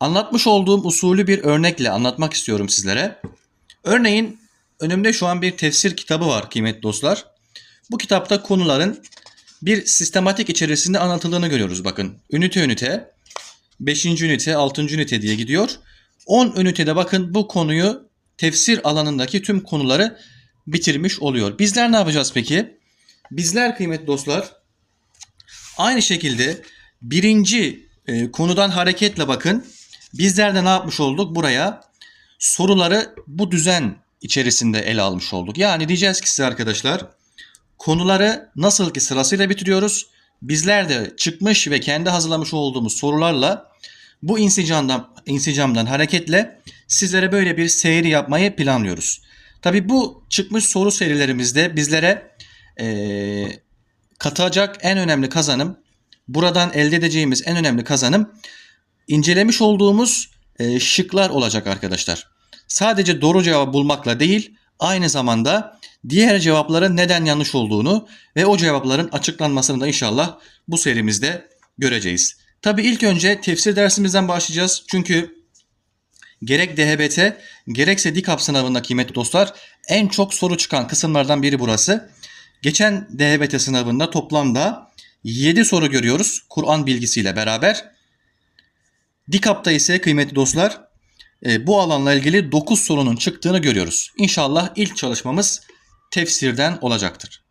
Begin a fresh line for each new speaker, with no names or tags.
Anlatmış olduğum usulü bir örnekle anlatmak istiyorum sizlere. Örneğin önümde şu an bir tefsir kitabı var kıymetli dostlar. Bu kitapta konuların bir sistematik içerisinde anlatıldığını görüyoruz bakın. Ünite ünite, 5. ünite, 6. ünite diye gidiyor. 10 ünitede bakın bu konuyu tefsir alanındaki tüm konuları bitirmiş oluyor. Bizler ne yapacağız peki? Bizler kıymetli dostlar aynı şekilde birinci e, konudan hareketle bakın. Bizler de ne yapmış olduk? Buraya soruları bu düzen içerisinde ele almış olduk. Yani diyeceğiz ki size arkadaşlar konuları nasıl ki sırasıyla bitiriyoruz. Bizler de çıkmış ve kendi hazırlamış olduğumuz sorularla bu insicamdan, insicamdan hareketle sizlere böyle bir seyir yapmayı planlıyoruz. Tabi bu çıkmış soru serilerimizde bizlere eee, katacak en önemli kazanım, buradan elde edeceğimiz en önemli kazanım incelemiş olduğumuz e, şıklar olacak arkadaşlar. Sadece doğru cevabı bulmakla değil, aynı zamanda diğer cevapların neden yanlış olduğunu ve o cevapların açıklanmasını da inşallah bu serimizde göreceğiz. Tabi ilk önce tefsir dersimizden başlayacağız. Çünkü gerek DHBT gerekse DİKAP sınavında kıymetli dostlar en çok soru çıkan kısımlardan biri burası. Geçen DHBT sınavında toplamda 7 soru görüyoruz Kur'an bilgisiyle beraber. DİKAP'ta ise kıymetli dostlar e, bu alanla ilgili 9 sorunun çıktığını görüyoruz. İnşallah ilk çalışmamız tefsirden olacaktır.